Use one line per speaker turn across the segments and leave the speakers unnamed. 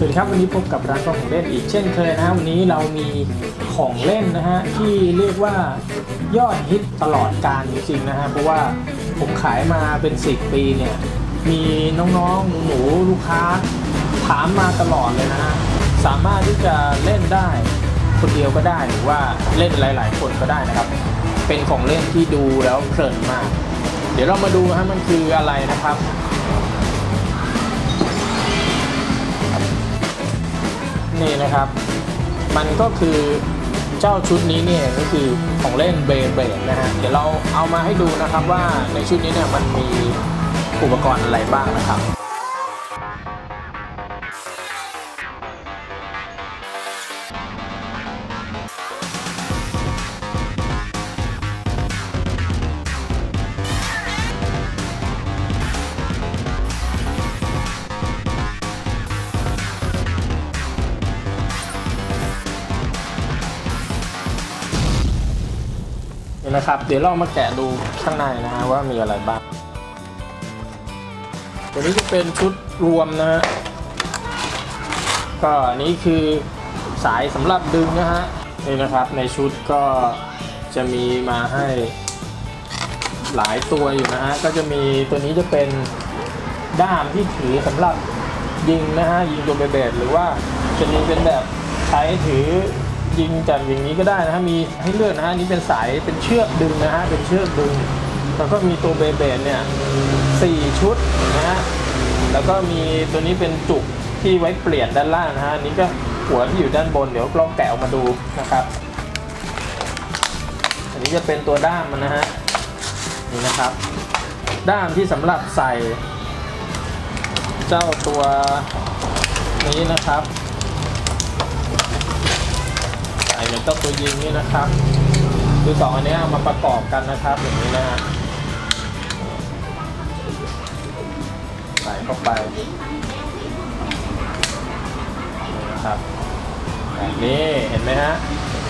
สวัสดีครับวันนี้พบกับร้านของเล่นอีกเช่นเคยนะวันนี้เรามีของเล่นนะฮะที่เรียกว่ายอดฮิตตลอดการจริงๆนะฮะเพราะว่าผมขายมาเป็น 10 ปีเนี่ยมีน้องๆหนูๆลูกค้าถามมาตลอดเลยนะฮะสามารถที่จะเล่นได้คนเดียวก็ได้หรือว่าเล่นหลาย ๆ คนก็ได้นะครับ เป็นของเล่นที่ดูแล้วเพลินมาก เดี๋ยวเรามาดูฮะมันคืออะไรนะครับ นี่นะครับ มันก็คือเจ้าชุดนี้เนี่ยก็คือของเล่นเบเบดนะฮะเดี๋ยวเราเอามาให้ดูนะครับว่าในชุดนี้เนี่ยมันมีอุปกรณ์อะไรบ้างนะครับ นี่นะครับ เดี๋ยวเรามาแกะดูข้างในนะฮะว่ามีอะไรบ้าง ตัวนี้จะเป็นชุดรวมนะฮะ ก็อันนี้คือสายสำหรับดึงนะฮะ นี่นะครับในชุดก็จะมีมาให้หลายตัวอยู่นะฮะ ก็จะมีตัวนี้จะเป็นด้ามที่ถือสำหรับยิงนะฮะยิงตัวเบเบดหรือว่าจะมีเป็นแบบใช้ถือ ยิงจากอย่างนี้ก็ได้นะฮะมีให้เลือกนะฮะนี้เป็นสายเป็นเชือกดึงนะฮะเป็นเชือกดึง แล้วก็มีตัวเบเบดเนี่ยสี่ชุดนะฮะแล้วก็มีตัวนี้เป็นจุกที่ไว้เปลี่ยนด้านล่างนะฮะนนี้ก็หัวที่อยู่ด้านบนเดี๋ยวลองแกะออกมาดูนะครับ อันนี้จะเป็นตัวด้ามมันนะฮะนี่นะครับ ด้ามที่สำหรับใส่ เจ้าตัวนี้นะครับ ใส่ในเจ้าตัวยิงนี่นะครับ คือสองอันนี้เอามาประกอบกันนะครับอย่างนี้นะฮะใส่เข้าไปนี่นะครับแบบนี้เห็นไหมฮะ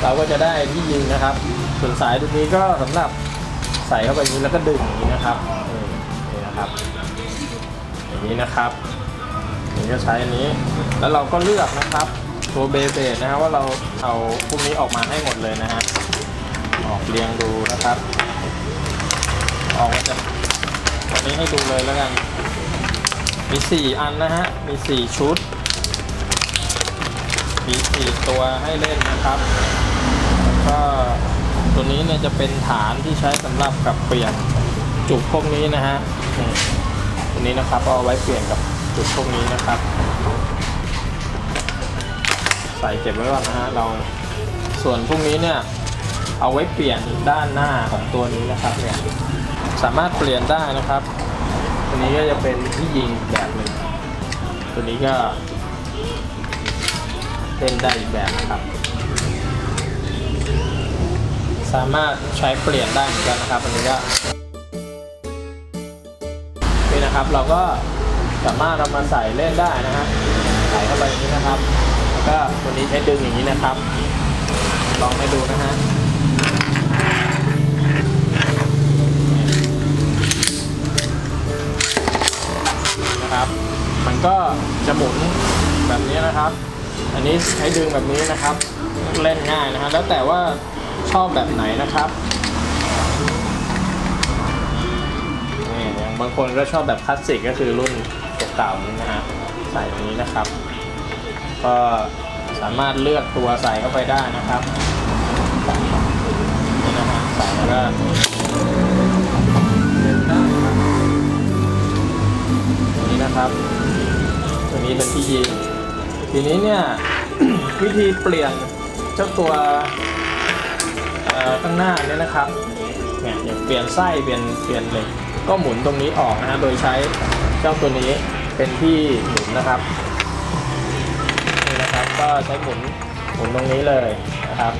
เราก็จะได้ที่ยิงนะครับ ส่วนสายตรงนี้ก็สำหรับใส่เข้าไปนี้แล้วก็ดึงอย่างนี้นะครับนี่นี่นะครับอย่างนี้นะครับนี่ก็ใช้อันนี้ แล้วเราก็เลือกนะครับ ตัวเบเบดนะฮะว่าเราเอาพวกนี้ออกมาให้หมดเลยนะฮะออกเรียงดูนะครับ ออกมาจะวันนี้ให้ดูเลยแล้วกัน มี 4 อันนะฮะ มี 4 ชุด มี 4 ตัวให้เล่นนะครับแล้วก็ตัวนี้เนี่ยจะเป็นฐานที่ใช้สำหรับกับเปลี่ยนจุกพวกนี้นะฮะนี่ตัวนี้นะครับเอาไว้เปลี่ยนกับจุกพวกนี้นะครับ ใส่เก็บไว้ก่อนนะฮะเราส่วนพวกนี้เนี่ยเอาไว้เปลี่ยนด้านหน้าของตัวนี้นะครับเนี่ยสามารถเปลี่ยนได้นะครับ ตัวนี้ก็จะเป็นที่ยิงแบบหนึ่งตัวนี้ก็เล่นได้อีกแบบนะครับ สามารถใช้เปลี่ยนได้เหมือนกันนะครับอันนี้ก็นี่นะครับเราก็สามารถเอามาใส่เล่นได้นะฮะใส่เข้าไปอย่างนี้นะครับ ก็ตัวนี้ใช้ดึงอย่างนี้นะครับ ลองให้ดูนะฮะนะครับ มันก็จะหมุนแบบนี้นะครับ อันนี้ใช้ดึงแบบนี้นะครับ เล่นง่ายนะฮะแล้วแต่ว่าชอบแบบไหนนะครับนี่อย่างบางคนก็ชอบแบบคลาสสิกก็คือรุ่นเก่าๆนี้นะฮะใส่แบบนี้นะครับ ก็สามารถเลือกตัวใส่เข้าไปได้นะครับนี่นะฮะใส่แล้วก็เล่นได้ครับตัวนี้นะครับตัวนี้เป็นที่ยิงทีนี้เนี่ยวิธีเปลี่ยนเจ้าตัวข้างหน้าเนี่ยนะครับเนี่ยเปลี่ยนไส้เปลี่ยนเปลี่ยนเหล็กก็หมุนตรงนี้ออกนะฮะโดยใช้เจ้าตัวนี้เป็นที่หมุนนะครับ ก็ใช้หมุนหมุนตรงนี้เลยนะครับ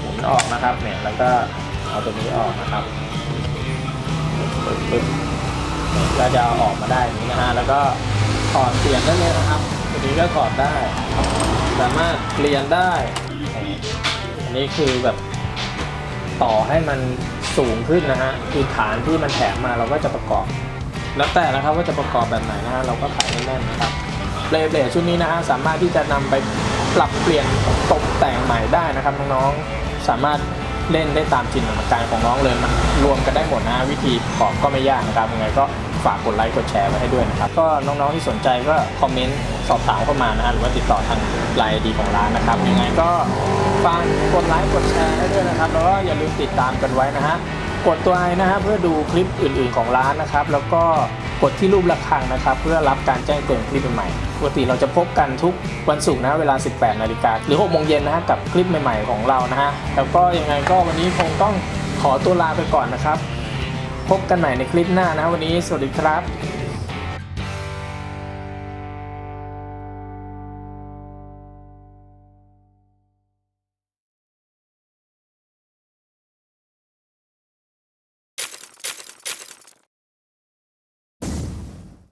หมุนออกนะครับเนี่ยแล้วก็เอาตัวนี้ออกนะครับปึ๊บปึ๊บก็จะเอาออกมาได้นี้นะฮะแล้วก็ถอดเปลี่ยนได้เลยนะครับตัวนี้ก็ถอดได้ สามารถเปลี่ยนได้อันนี้คือแบบต่อให้มันสูงขึ้นนะฮะคือฐานที่มันแถมมาเราก็จะประกอบ แล้วแต่นะครับว่าจะประกอบแบบไหนนะฮะเราก็ขายแน่นๆนะครับ เบลเบลชุดนี้นะฮะสามารถที่จะนำไปปรับเปลี่ยนตกแต่งใหม่ได้นะครับน้องๆสามารถเล่นได้ตามจินตนาการของน้องเลยมันรวมกันได้หมดนะวิธีประกอบก็ไม่ยากนะครับยังไงก็ฝากกดไลค์กดแชร์ไว้ให้ด้วยนะครับก็น้องๆที่สนใจก็คอมเมนต์สอบถามเข้ามานะฮะหรือว่าติดต่อทางไลน์ดีของร้านนะครับยังไงก็ฝากกดไลค์กดแชร์ให้ด้วยนะครับแล้วก็อย่าลืมติดตามกันไว้นะฮะ กดตัวไอนะฮะเพื่อดูคลิปอื่นๆของร้านนะครับ แล้วก็กดที่รูประฆังนะครับ เพื่อรับการแจ้งเตือนคลิปใหม่ๆปกติเราจะพบกันทุกวันศุกร์นะเวลา 18 นาฬิกาหรือ6โมงเย็นนะฮะกับคลิปใหม่ๆของเรานะฮะแล้วก็ยังไงก็วันนี้คงต้องขอตัวลาไปก่อนนะครับ พบกันใหม่ในคลิปหน้านะวันนี้สวัสดีครับ